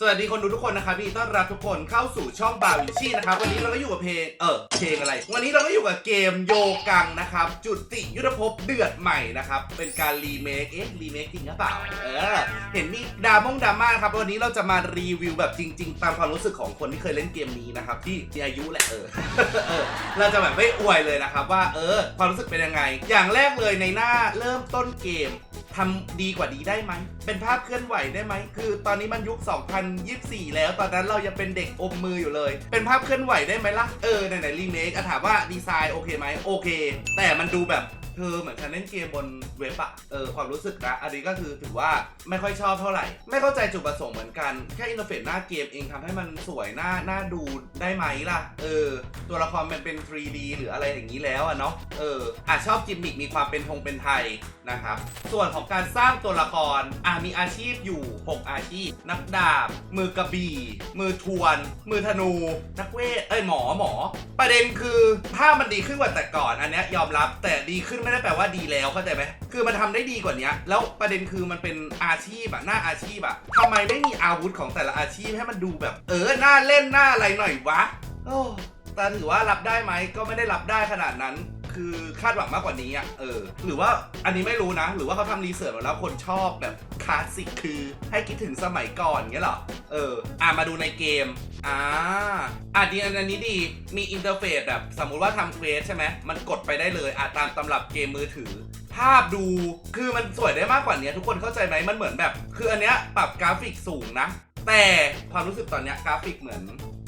สวัสดีคนดูทุกคนนะครับพี่ต้อนรับทุกคนเข้าสู่ช่องบาวิชี่นะครับวันนี้เราก็อยู่กับเพลงเออเพลงอะไร วันนี้เราก็อยู่กับเกมโยกังนะครับจุดติยุทธภพเดือดใหม่นะครับเป็นการรีเมคเอ๊ะรีเมคจริงหรือเปล่าเออเห็นมีดามงดราม่าครับวันนี้เราจะมารีวิวแบบจริง ๆ ตามความรู้สึกของคนที่เคยเล่นเกมนี้นะครับที่มีอายุแหละเออเออเราจะแบบไม่อวยเลยนะครับว่าเออความรู้สึกเป็นยังไง อย่างแรกเลยในหน้าเริ่มต้นเกม ทำดีกว่านี้ได้ไหม เป็นภาพเคลื่อนไหวได้ไหม คือตอนนี้มันยุค 2024 แล้ว ตอนนั้นเรายังเป็นเด็กอมมืออยู่เลย เป็นภาพเคลื่อนไหวได้ไหมล่ะ เออไหนๆรีเมคอะถามว่าดีไซน์โอเคไหมโอเค แต่มันดูแบบ เธอเหมือนฉันเล่นเกมบนเว็บอะเออความรู้สึกนะอันนี้ก็คือถือว่าไม่ค่อยชอบเท่าไหร่ ไม่เข้าใจจุดประสงค์เหมือนกันแค่อินเทอร์เฟซหน้าเกมเองทำให้มันสวยหน้าหน้าดูได้ไหมล่ะ เออ ตัวละครมันเป็น 3D หรืออะไรอย่างนี้แล้วอะเนาะเอออะชอบกิมมิกมีความเป็นทงเป็นไทยนะครับส่วนของการสร้างตัวละครอะมีอาชีพอยู่ 6 อาชีพ นักดาบ มือกระบี่ มือทวน มือธนู นักเวทเอ้ยหมอหมอ ประเด็นคือภาพมันดีขึ้นกว่าแต่ก่อน อันเนี้ยยอมรับแต่ดีขึ้นไม่ได้แปลว่าดีแล้วเข้าใจไหมคือมันทำได้ดีกว่านี้แล้วประเด็นคือมันเป็นอาชีพอะหน้าอาชีพอะทำไมไม่มีอาวุธของแต่ละอาชีพให้มันดูแบบ เออหน้าเล่นหน้าอะไรหน่อยวะโอ้แต่ถือว่ารับได้ไหมก็ไม่ได้รับได้ขนาดนั้น คือคาดหวังมากกว่านี้อะเออ หรือว่าอันนี้ไม่รู้นะ หรือว่าเขาทำรีเสิร์ชมาแล้วคนชอบแบบ คลาสสิกคือให้คิดถึงสมัยก่อนเงี้ยเหรอ เออ อะมาดูในเกม อ่าอะดีอันนี้ดี มีอินเทอร์เฟซแบบสมมุติว่าทำเควสใช่ไหม มันกดไปได้เลยอะตามตำรับเกมมือถือ ภาพดู คือมันสวยได้มากกว่านี้ทุกคนเข้าใจไหมมันเหมือนแบบ คืออันเนี้ยปรับกราฟิกสูงนะ แต่ความรู้สึกตอนเนี้ยกราฟิกเหมือน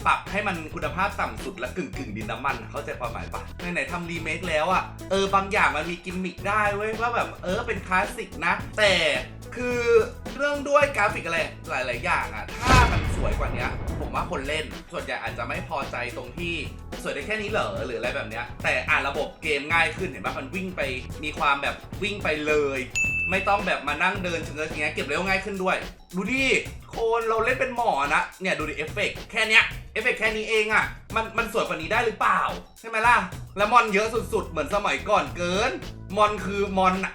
ปรับให้มันคุณภาพต่ำสุดและกึ่งกึ่งดินน้ำมัน เข้าใจความหมายปะไหนๆทำรีเมคแล้วอะเออบางอย่างมันมีกิมมิคได้เว้ยว่าแบบเออเป็นคลาสสิกนะ แต่คือเรื่องด้วยกราฟิกอะไรหลาย ๆ อย่างอะถ้ามันสวยกว่านี้ผมว่าคนเล่น ส่วนใหญ่อาจจะไม่พอใจตรงที่สวยได้แค่นี้เหรอหรืออะไรแบบเนี้ยแต่อ่านระบบเกมง่ายขึ้นเห็นปะมันวิ่งไปมีความแบบวิ่งไปเลย ไม่ต้องแบบมานั่งเดินเชิงๆอย่างเงี้ยเก็บเร็วง่ายขึ้นด้วย ดูดิโคนเราเล่นเป็นหมอนะ เนี่ยดูดิเอฟเฟกต์แค่เนี้ยเอฟเฟกต์แค่นี้เองอะ่ะ มันมันสวยกว่านี้ได้หรือเปล่า ใช่ไหมล่ะ แล้วมอนเยอะสุดๆ เหมือนสมัยก่อนเกิน มอนคือมอนอะ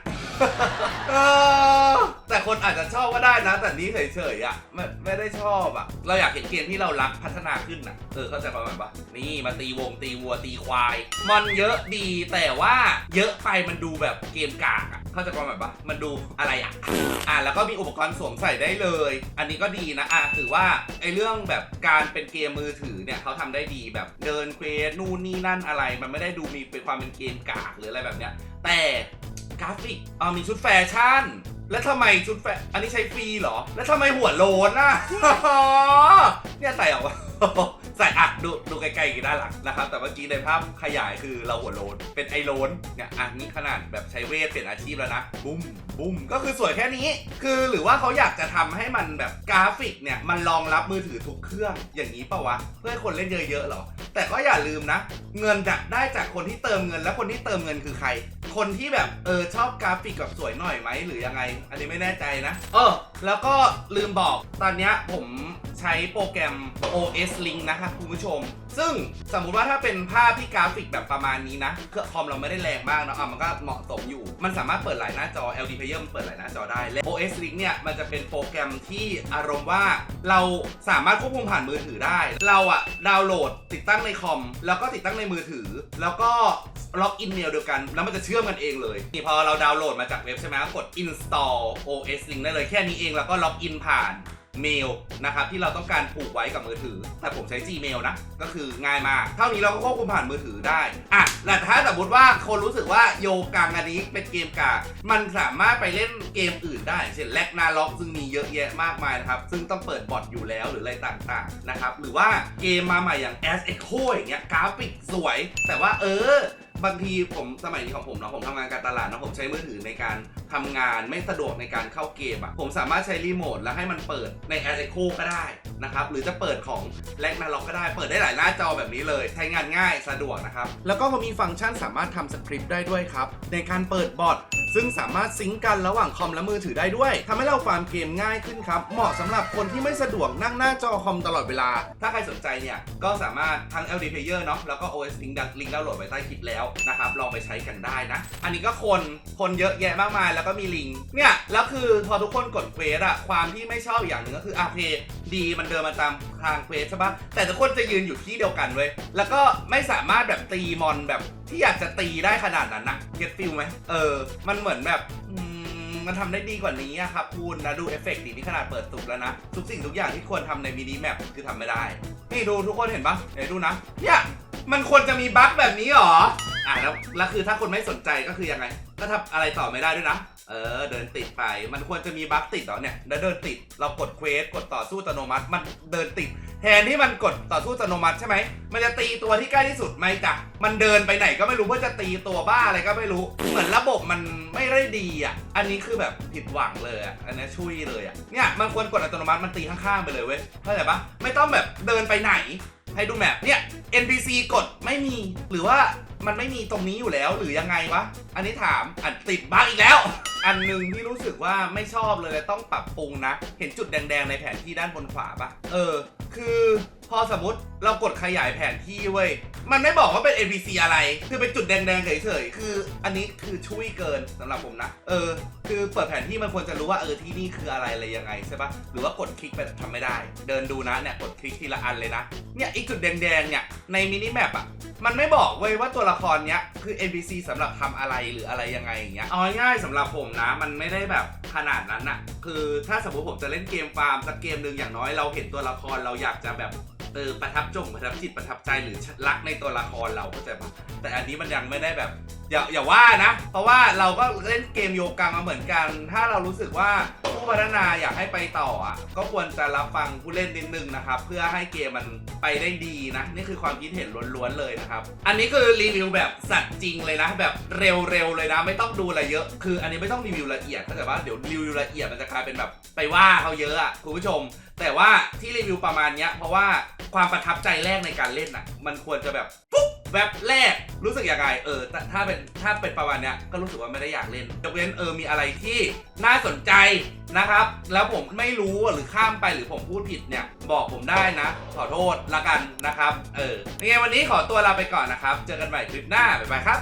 แต่คนอาจจะชอบก็ได้นะ แต่นี้เฉยๆอะไม่ไม่ได้ชอบอะ เราอยากเห็นเกมที่เรารักพัฒนาขึ้นอะเออเข้าใจประมาณปะนี่มาตีวงตีวัวตีควาย มอนเยอะดีแต่ว่าเยอะไปมันดูแบบเกมกากอะ เข้าใจประมาณปะมันดูอะไรอะ อะแล้วก็มีอุปกรณ์สวมใส่ได้เลย อันนี้ก็ดีนะ อะถือว่าไอเรื่องแบบการเป็นเกมมือถือเนี่ยเขาทำได้ดีแบบเดินเควสนู่นนี่นั่นอะไร มันไม่ได้ดูมีเป็นความเป็นเกมกากหรืออะไรแบบเนี้ย แต่กราฟิกอ่ามีชุดแฟชั่น แล้วทำไมชุดแฟ อันนี้ใช้ฟรีเหรอ แล้วทำไมหัวโลนอะ เนี่ยใส่ออกมา ใส่อะดูดูไกลๆกี่ด้านหลังนะครับ แต่เมื่อกี้ในภาพขยายคือเราหัวโลน เป็นไอโลนเนี่ยอะนี่ขนาดแบบใช้เวทเปลี่ยนอาชีพแล้วนะบุ้มบุ้มก็คือสวยแค่นี้ คือหรือว่าเขาอยากจะทำให้มันแบบกราฟิกเนี่ยมันรองรับมือถือทุกเครื่องอย่างนี้เปล่าวะเพื่อให้คนเล่นเยอะๆเหรอ แต่ก็อย่าลืมนะ เงินจะได้จากคนที่เติมเงิน แล้วคนที่เติมเงินคือใคร คนที่แบบเออชอบกราฟิกแบบสวยหน่อยไหมหรือยังไง อันนี้ไม่แน่ใจนะ เออ แล้วก็ลืมบอกตอนเนี้ยผม ใช้โปรแกรม OS Link นะครับคุณผู้ชม ซึ่งสมมุติว่าถ้าเป็นภาพที่กราฟิกแบบประมาณนี้นะเครื่องคอมเราไม่ได้แรงมากเนอะอะมันก็เหมาะสมอยู่ มันสามารถเปิดหลายหน้าจอ LD Player มันเปิดหลายหน้าจอได้ และ OS Link เนี่ย มันจะเป็นโปรแกรมที่อารมณ์ว่าเราสามารถควบคุมผ่านมือถือได้ เราอะดาวน์โหลดติดตั้งในคอม แล้วก็ติดตั้งในมือถือ แล้วก็ล็อกอินเมลเดียวกัน แล้วมันจะเชื่อมกันเองเลยนี่พอเราดาวน์โหลดมาจากเว็บใช่ไหมกด install OS Link ได้เลยแค่นี้เองแล้วก็ล็อกอินผ่าน เมลนะครับที่เราต้องการผูกไว้กับมือถือ แต่ผมใช้ Gmail นะ ก็คือง่ายมาก เท่านี้เราก็ควบคุมผ่านมือถือได้อะแต่ถ้าสมมติว่าคนรู้สึกว่าโยกังอันนี้เป็นเกมกากมันสามารถไปเล่นเกมอื่นได้ เช่นแลกนาล็อกซึ่งมีเยอะแยะมากมายนะครับ ซึ่งต้องเปิดบอทอยู่แล้วหรืออะไรต่างๆนะครับหรือว่าเกมมาใหม่อย่าง As Echo อย่างเงี้ยกราฟิกสวย แต่ว่าเออบางทีผมสมัยนี้ของผมเนาะผมทำงานการตลาดเนาะผมใช้มือถือในการ ทำงานไม่สะดวกในการเข้าเกมอะผมสามารถใช้รีโมทแล้วให้มันเปิดใน a อ r เ c o ก็ได้นะครับหรือจะเปิดของแลกนาล็อกก็ได้เปิดได้หลายหน้าจอแบบนี้เลย ใช้งานง่ายสะดวกนะครับ แล้วก็เขามีฟังก์ชันสามารถทำสคริปต์ได้ด้วยครับ ในการเปิดบอทซึ่งสามารถซิงก์กันระหว่างคอมและมือถือได้ด้วยทำให้เราฟาร์มเกมง่ายขึ้นครับ เหมาะสำหรับคนที่ไม่สะดวกนั่งหน้าจอคอมตลอดเวลา ถ้าใครสนใจเนี่ย ก็สามารถทั้ง LD Player เนาะแล้วก็ OS Link ดังลิงก์ดาวน์โหลดไว้ใต้คลิปแล้วนะครับลองไปใช้กันได้นะ อันนี้ก็คนคนเยอะแยะมากมายแล้วก็มีลิง เนี่ย แล้วคือพอทุกคนกดเควสอะความที่ไม่ชอบอย่างหนึ่งก็คืออะเพดีมันเดินมาตามทางเควสใช่ปะแต่ทุกคนจะยืนอยู่ที่เดียวกันเว้ย แล้วก็ไม่สามารถแบบตีมอนแบบที่อยากจะตีได้ขนาดนั้นนะเก็ตฟิลไหมเออ มันเหมือนแบบมันทำได้ดีกว่านี้ครับคุณนะดูเอฟเฟกต์ดีนี่ขนาดเปิดสุดแล้วนะ ทุกสิ่งทุกอย่างที่ควรทำในมินิแมปคือทำไม่ได้ นี่ดูทุกคนเห็นปะเดี๋ยวดูนะเนี่ยมันควรจะมีบั๊กแบบนี้หรอ อะแล้วแล้วคือถ้าคนไม่สนใจก็คือยังไง ก็ทำอะไรต่อไม่ได้ด้วยนะ เออ เดินติดไป มันควรจะมีบั๊กติดเหรอเนี่ย แล้วเดินติด เรากดเควส กดต่อสู้อัตโนมัติ มันเดินติด แทนที่มันกดต่อสู้อัตโนมัติใช่ไหม มันจะตีตัวที่ใกล้ที่สุดไหมจ๊ะมันเดินไปไหนก็ไม่รู้เพื่อจะตีตัวบ้าอะไรก็ไม่รู้ เหมือนระบบมันไม่ได้ดีอะ อันนี้คือแบบผิดหวังเลยอะ อันนี้ช่วยเลยอะ เนี่ย มันควรกดอัตโนมัติ มันตีข้างๆไปเลยเว้ย เข้าใจปะไม่ต้องแบบเดินไปไหน ให้ดูแมปเนี่ย NPC กดไม่มี หรือว่า มันไม่มีตรงนี้อยู่แล้วหรือยังไงวะ อันนี้ถามอันติดบั๊กอีกแล้ว อันหนึ่งที่รู้สึกว่าไม่ชอบเลยต้องปรับปรุงนะ เห็นจุดแดงๆในแผนที่ด้านบนขวาปะเออ คือพอสมมติเรากดขยายแผนที่เว้ย มันไม่บอกว่าเป็น NPC อะไร คือเป็นจุดแดงๆเฉยๆ คืออันนี้คือช่วยเกินสำหรับผมนะ เออ คือเปิดแผนที่มันควรจะรู้ว่าเออที่นี่คืออะไรอะไรยังไงใช่ปะหรือว่ากดคลิกไปทำไม่ได้ เดินดูนะเนี่ยกดคลิกทีละอันเลยนะ เนี่ยอีกจุดแดงๆเนี่ยในมินิแมปอะ มันไม่บอกเว้ยว่าตัวละครเนี้ยคือ NPC สำหรับทำอะไรหรืออะไรยังไงอย่างเงี้ยเอาง่ายๆสำหรับผมนะ มันไม่ได้แบบขนาดนั้นอะคือถ้าสมมติผมจะเล่นเกมฟาร์มสักเกมหนึ่งอย่างน้อยเราเห็นตัวละครเราอยากจะแบบเออประทับจงประทับจิตประทับใจหรือรักในตัวละครเราเข้าใจปะแต่อันนี้มันยังไม่ได้แบบ อย่าอย่าว่านะ เพราะว่าเราก็เล่นเกมโยกังมาเหมือนกัน ถ้าเรารู้สึกว่าผู้พัฒนาอยากให้ไปต่ออะก็ควรจะรับฟังผู้เล่นนิดนึงนะครับ เพื่อให้เกมมันไปได้ดีนะ นี่คือความคิดเห็นล้วนๆเลยนะครับ อันนี้คือรีวิวแบบสัตว์จริงเลยนะ แบบเร็วๆเลยนะ ไม่ต้องดูอะไรเยอะ คืออันนี้ไม่ต้องรีวิวละเอียดถ้าเกิดว่าเดี๋ยวรีวิวละเอียดมันจะกลายเป็นแบบไปว่าเขาเยอะอะคุณผู้ชม แต่ว่าที่รีวิวประมาณเนี้ยเพราะว่าความประทับใจแรกในการเล่นอะ มันควรจะแบบ แวบแรกรู้สึกยังไงเออถ้าเป็นถ้าเป็นประมาณเนี้ยก็รู้สึกว่าไม่ได้อยากเล่นยกเว้นเออมีอะไรที่น่าสนใจนะครับ แล้วผมไม่รู้หรือข้ามไปหรือผมพูดผิดเนี่ยบอกผมได้นะ ขอโทษละกันนะครับ เออยังไงวันนี้ขอตัวลาไปก่อนนะครับ เจอกันใหม่คลิปหน้าบ๊ายบายครับ